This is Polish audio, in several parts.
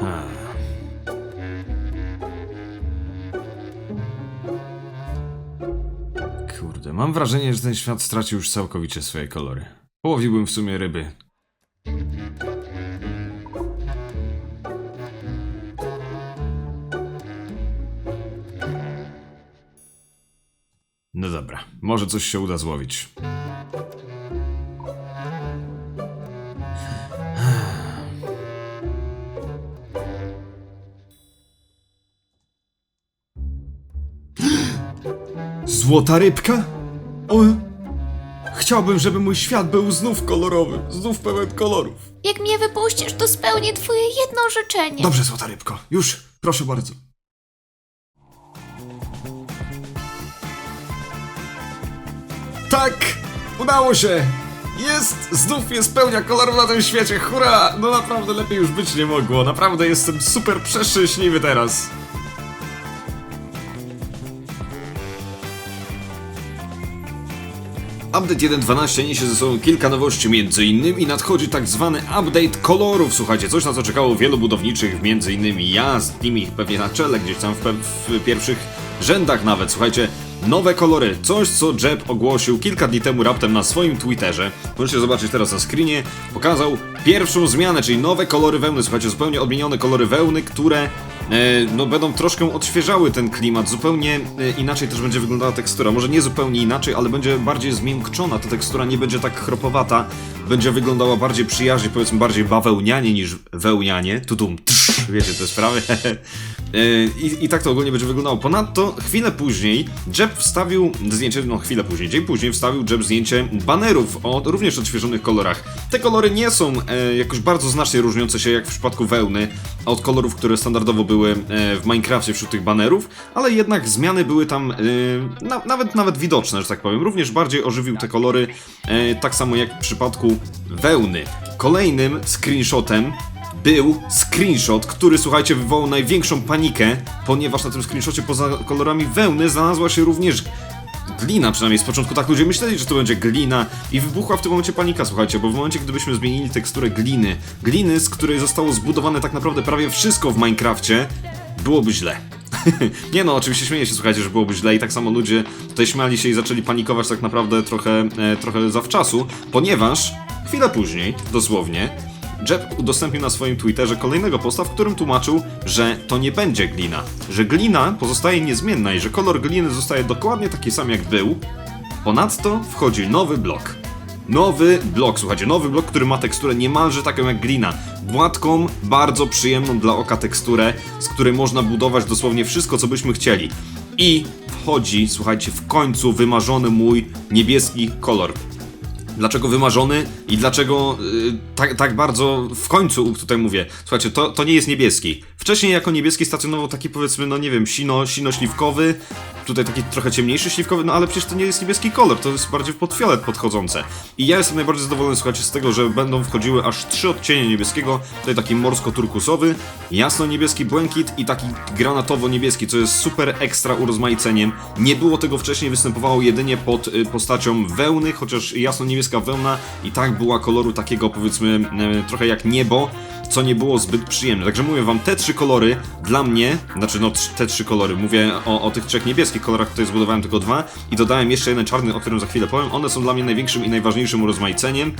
Ha. Kurde, mam wrażenie, że ten świat stracił już całkowicie swoje kolory. Połowiłbym w sumie ryby. No dobra, może coś się uda złowić. Złota rybka? O, chciałbym, żeby mój świat był znów kolorowy, znów pełen kolorów. Jak mnie wypuścisz, to spełnię twoje jedno życzenie. Dobrze, złota rybko, już, proszę bardzo. Tak! Udało się! Jest! Znów jest pełnia kolorów na tym świecie, hurra! No naprawdę lepiej już być nie mogło, naprawdę jestem super przeszczęśliwy teraz. Update 1.12 niesie ze sobą kilka nowości, między innymi nadchodzi tak zwany update kolorów. Słuchajcie, coś na co czekało wielu budowniczych, między innymi ja, z nimi pewnie na czele, gdzieś tam w, w pierwszych rzędach nawet. Słuchajcie, nowe kolory, coś co Jeb ogłosił kilka dni temu raptem na swoim Twitterze. Możecie zobaczyć teraz na screenie. Pokazał pierwszą zmianę, czyli nowe kolory wełny. Słuchajcie, zupełnie odmienione kolory wełny, które no, będą troszkę odświeżały ten klimat. Zupełnie e, inaczej też będzie wyglądała tekstura. Może nie zupełnie inaczej, ale będzie bardziej zmiękczona. Ta tekstura nie będzie tak chropowata. Będzie wyglądała bardziej przyjaźnie, powiedzmy bardziej bawełnianie niż wełnianie. Tudum, tsz, wiecie te sprawy. E, I, I tak to ogólnie będzie wyglądało. Ponadto chwilę później Jeb wstawił zdjęcie, no chwilę później, dzień później wstawił Jeb zdjęcie banerów o również odświeżonych kolorach. Te kolory nie są e, jakoś bardzo znacznie różniące się jak w przypadku wełny od kolorów, które standardowo były e, w Minecrafcie wśród tych banerów, ale jednak zmiany były tam e, na, nawet nawet widoczne, że tak powiem. Również bardziej ożywił te kolory, e, tak samo jak w przypadku wełny. Kolejnym screenshotem był screenshot, który słuchajcie wywołał największą panikę, ponieważ na tym screenshocie poza kolorami wełny znalazła się również glina, przynajmniej z początku tak ludzie myśleli, że to będzie glina i wybuchła w tym momencie panika, słuchajcie, bo w momencie gdybyśmy zmienili teksturę gliny, gliny, z której zostało zbudowane tak naprawdę prawie wszystko w Minecrafcie, byłoby źle. nie no, oczywiście śmieję się, słuchajcie, że byłoby źle i tak samo ludzie tutaj śmiali się i zaczęli panikować tak naprawdę trochę, e, trochę zawczasu, ponieważ chwilę później, dosłownie, Jeb udostępnił na swoim Twitterze kolejnego posta, w którym tłumaczył, że to nie będzie glina, że glina pozostaje niezmienna i że kolor gliny zostaje dokładnie taki sam jak był. Ponadto wchodzi nowy blok. Nowy blok, słuchajcie, nowy blok, który ma teksturę niemalże taką jak glina. Gładką, bardzo przyjemną dla oka teksturę, z której można budować dosłownie wszystko, co byśmy chcieli. I wchodzi, słuchajcie, w końcu wymarzony mój niebieski kolor. Dlaczego wymarzony i dlaczego y, tak, tak bardzo w końcu tutaj mówię? Słuchajcie, to, to nie jest niebieski. Wcześniej jako niebieski stacjonował taki powiedzmy, no nie wiem, sino, sino-śliwkowy, tutaj taki trochę ciemniejszy śliwkowy, no ale przecież to nie jest niebieski kolor, to jest bardziej w podfiolet podchodzące. I ja jestem najbardziej zadowolony, słuchajcie, z tego, że będą wchodziły aż trzy odcienie niebieskiego, tutaj taki morsko-turkusowy, jasno-niebieski błękit i taki granatowo-niebieski, co jest super ekstra urozmaiceniem. Nie było tego wcześniej, występowało jedynie pod y, postacią wełny, chociaż jasno-niebieska wełna i tak była koloru takiego powiedzmy e, trochę jak niebo, co nie było zbyt przyjemne. Także mówię wam, te trzy kolory dla mnie, znaczy no te trzy kolory, mówię o, o tych trzech niebieskich kolorach, tutaj zbudowałem tylko dwa i dodałem jeszcze jeden czarny, o którym za chwilę powiem. One są dla mnie największym i najważniejszym urozmaiceniem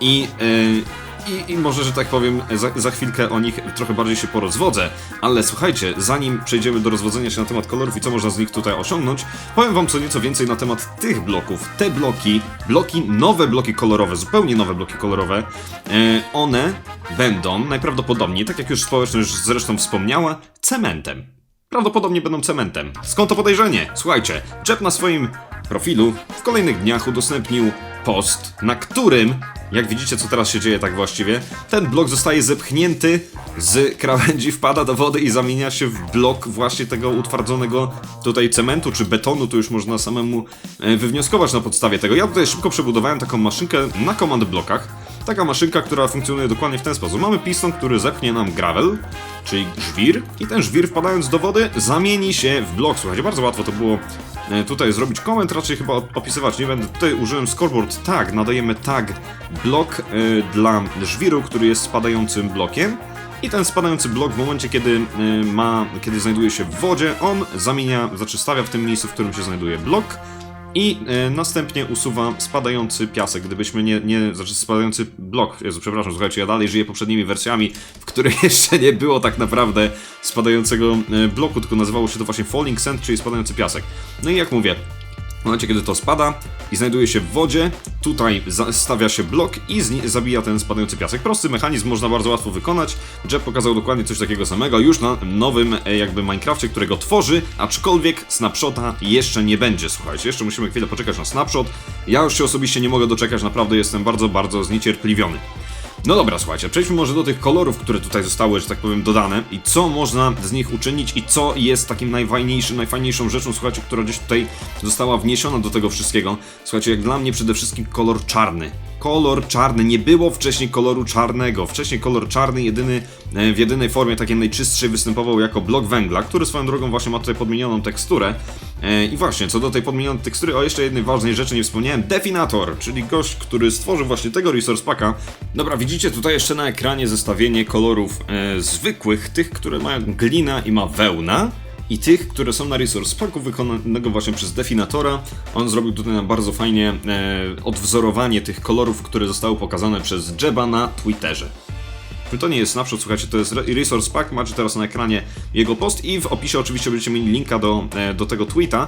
i... e, i, I może, że tak powiem, za, za chwilkę o nich trochę bardziej się porozwodzę, ale słuchajcie, zanim przejdziemy do rozwodzenia się na temat kolorów i co można z nich tutaj osiągnąć, powiem wam co nieco więcej na temat tych bloków. Te bloki, bloki, nowe bloki kolorowe, zupełnie nowe bloki kolorowe, e, one będą najprawdopodobniej, tak jak już społeczność zresztą wspomniała, cementem. Prawdopodobnie będą cementem. Skąd to podejrzenie? Słuchajcie, Jeb na swoim profilu w kolejnych dniach udostępnił post, na którym, jak widzicie co teraz się dzieje tak właściwie, ten blok zostaje zepchnięty z krawędzi, wpada do wody i zamienia się w blok właśnie tego utwardzonego tutaj cementu czy betonu, to już można samemu e, wywnioskować na podstawie tego. Ja tutaj szybko przebudowałem taką maszynkę na command blokach. Taka maszynka, która funkcjonuje dokładnie w ten sposób. Mamy piston, który zepchnie nam gravel, czyli żwir, i ten żwir wpadając do wody zamieni się w blok. Słuchajcie, bardzo łatwo to było e, tutaj zrobić koment, raczej chyba opisywać nie będę. Tutaj użyłem scoreboard tag, nadajemy tag blok e, dla żwiru, który jest spadającym blokiem. I ten spadający blok w momencie, kiedy y, ma, kiedy znajduje się w wodzie, on zamienia, znaczy stawia w tym miejscu, w którym się znajduje blok i y, następnie usuwa spadający piasek. Gdybyśmy nie, nie, znaczy spadający blok, Jezu, przepraszam, słuchajcie, ja dalej żyję poprzednimi wersjami, w których jeszcze nie było tak naprawdę spadającego y, bloku, tylko nazywało się to właśnie falling sand, czyli spadający piasek. No i jak mówię, w momencie, kiedy to spada i znajduje się w wodzie, tutaj stawia się blok i zabija ten spadający piasek. Prosty mechanizm, można bardzo łatwo wykonać. Jeb pokazał dokładnie coś takiego samego już na nowym e, jakby Minecrafcie, którego tworzy, aczkolwiek snapshota jeszcze nie będzie, słuchajcie. Jeszcze musimy chwilę poczekać na snapshot. Ja już się osobiście nie mogę doczekać, naprawdę jestem bardzo, bardzo zniecierpliwiony. No dobra, słuchajcie, przejdźmy może do tych kolorów, które tutaj zostały, że tak powiem, dodane i co można z nich uczynić i co jest takim najfajniejszym, najfajniejszą rzeczą, słuchajcie, która gdzieś tutaj została wniesiona do tego wszystkiego. Słuchajcie, jak dla mnie przede wszystkim kolor czarny. Kolor czarny, nie było wcześniej koloru czarnego. Wcześniej kolor czarny jedyny, e, w jedynej formie takiej najczystszej występował jako blok węgla, który swoją drogą właśnie ma tutaj podmienioną teksturę. E, I właśnie, co do tej podmienionej tekstury, o jeszcze jednej ważnej rzeczy nie wspomniałem, Definator, czyli gość, który stworzył właśnie tego Resource Packa. Dobra, widzicie tutaj jeszcze na ekranie zestawienie kolorów e, zwykłych, tych, które mają glina i ma wełna. I tych, które są na Resource Packu wykonanego właśnie przez Definatora. On zrobił tutaj nam bardzo fajnie e, odwzorowanie tych kolorów, które zostały pokazane przez Jeba na Twitterze. To nie jest snapshot, słuchajcie, to jest Re- Resource Pack, macie teraz na ekranie jego post i w opisie oczywiście będziecie mieli linka do, e, do tego tweeta,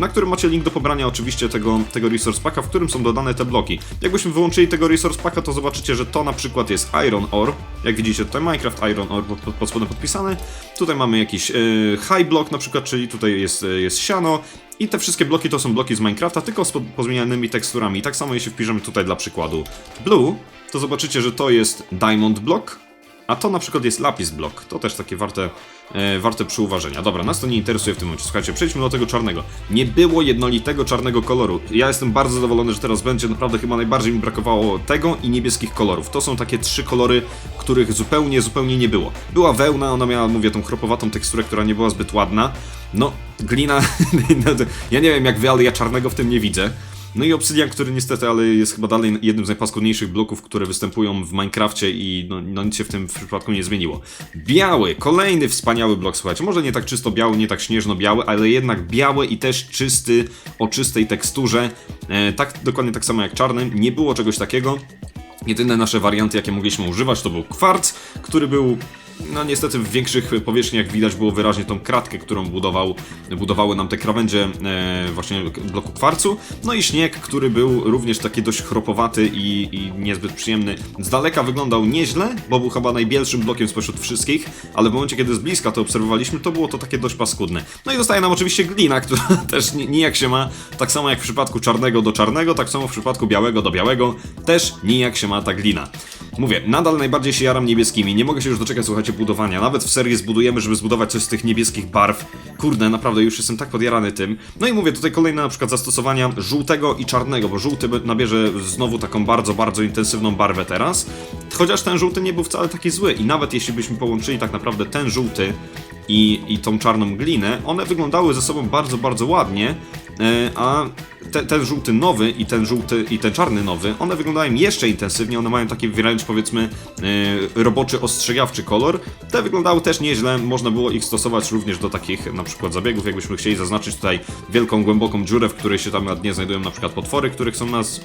na którym macie link do pobrania oczywiście tego, tego Resource Packa, w którym są dodane te bloki. Jakbyśmy wyłączyli tego Resource Packa, to zobaczycie, że to na przykład jest Iron Ore, jak widzicie tutaj Minecraft Iron Ore pod, pod, pod spodem podpisane, tutaj mamy jakiś e, High Block na przykład, czyli tutaj jest, e, jest siano, i te wszystkie bloki to są bloki z Minecrafta, tylko z po- pozmienianymi teksturami. Tak samo jeśli wpiszemy tutaj dla przykładu Blue, to zobaczycie, że to jest Diamond Block, a to na przykład jest Lapis Block. To też takie warte, e, warte przyuważenia. Dobra, nas to nie interesuje w tym momencie. Słuchajcie, przejdźmy do tego czarnego. Nie było jednolitego czarnego koloru. Ja jestem bardzo zadowolony, że teraz będzie. Naprawdę chyba najbardziej mi brakowało tego i niebieskich kolorów. To są takie trzy kolory, których zupełnie, zupełnie nie było. Była wełna, ona miała, mówię, tą chropowatą teksturę, która nie była zbyt ładna. No, glina, ja nie wiem jak wy, ale ja czarnego w tym nie widzę. No i obsydian, który niestety, ale jest chyba dalej jednym z najpaskudniejszych bloków, które występują w Minecrafcie i no, no nic się w tym przypadku nie zmieniło. Biały, kolejny wspaniały blok, słuchajcie, może nie tak czysto biały, nie tak śnieżno-biały, ale jednak biały i też czysty, o czystej teksturze, e, tak dokładnie tak samo jak czarny, nie było czegoś takiego. Jedyne nasze warianty, jakie mogliśmy używać, to był kwarc, który był. No niestety w większych powierzchniach widać było wyraźnie tą kratkę, którą budował, budowały nam te krawędzie e, właśnie bloku kwarcu. No i śnieg, który był również taki dość chropowaty i, i niezbyt przyjemny. Z daleka wyglądał nieźle, bo był chyba najbielszym blokiem spośród wszystkich, ale w momencie, kiedy z bliska to obserwowaliśmy, to było to takie dość paskudne. No i zostaje nam oczywiście glina, która też ni- nijak się ma, tak samo jak w przypadku czarnego do czarnego, tak samo w przypadku białego do białego, też nijak się ma ta glina. Mówię, nadal najbardziej się jaram niebieskimi, nie mogę się już doczekać, słuchajcie, budowania. Nawet w serii zbudujemy, żeby zbudować coś z tych niebieskich barw. Kurde, naprawdę już jestem tak podjarany tym. No i mówię, tutaj kolejne na przykład zastosowania żółtego i czarnego, bo żółty nabierze znowu taką bardzo, bardzo intensywną barwę teraz. Chociaż ten żółty nie był wcale taki zły i nawet jeśli byśmy połączyli tak naprawdę ten żółty i, i tą czarną glinę, one wyglądały ze sobą bardzo, bardzo ładnie, a te, ten żółty nowy i ten żółty i ten czarny nowy, one wyglądają jeszcze intensywnie, one mają taki wręcz powiedzmy e, roboczy, ostrzegawczy kolor. Te wyglądały też nieźle, można było ich stosować również do takich na przykład zabiegów, jakbyśmy chcieli zaznaczyć tutaj wielką, głęboką dziurę, w której się tam na dnie znajdują na przykład potwory, które chcą nas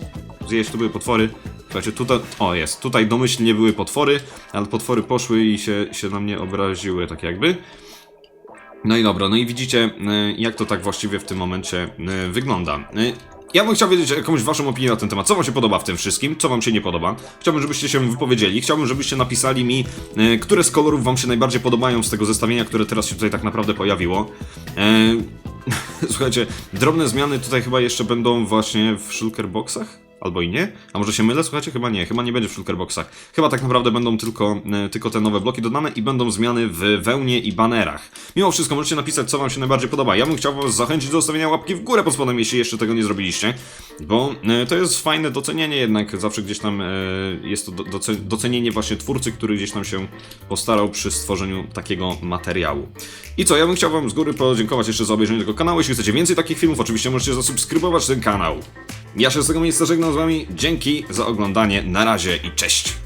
zjeść, to były potwory. Słuchajcie, tutaj, o jest, tutaj domyślnie były potwory, ale potwory poszły i się, się na mnie obraziły, tak jakby. No i dobra, no i widzicie, y, jak to tak właściwie w tym momencie y, wygląda. Y, Ja bym chciał wiedzieć jakąś waszą opinię na ten temat. Co wam się podoba w tym wszystkim? Co wam się nie podoba? Chciałbym, żebyście się wypowiedzieli. Chciałbym, żebyście napisali mi, które z kolorów wam się najbardziej podobają z tego zestawienia, które teraz się tutaj tak naprawdę pojawiło. Słuchajcie, drobne zmiany tutaj chyba jeszcze będą właśnie w shulker boxach? Albo i nie. A może się mylę? Słuchajcie, chyba nie, chyba nie będzie w shulkerboxach. Chyba tak naprawdę będą tylko, e, tylko te nowe bloki dodane i będą zmiany w wełnie i banerach. Mimo wszystko możecie napisać, co wam się najbardziej podoba. Ja bym chciał was zachęcić do zostawienia łapki w górę pod spodem, jeśli jeszcze tego nie zrobiliście, bo e, to jest fajne docenienie jednak, zawsze gdzieś tam e, jest to do- doce- docenienie właśnie twórcy, który gdzieś tam się postarał przy stworzeniu takiego materiału. I co, ja bym chciał wam z góry podziękować jeszcze za obejrzenie tego kanału. Jeśli chcecie więcej takich filmów, oczywiście możecie zasubskrybować ten kanał. Ja się z tego miejsca żegnam z wami. Dzięki za oglądanie. Na razie i cześć.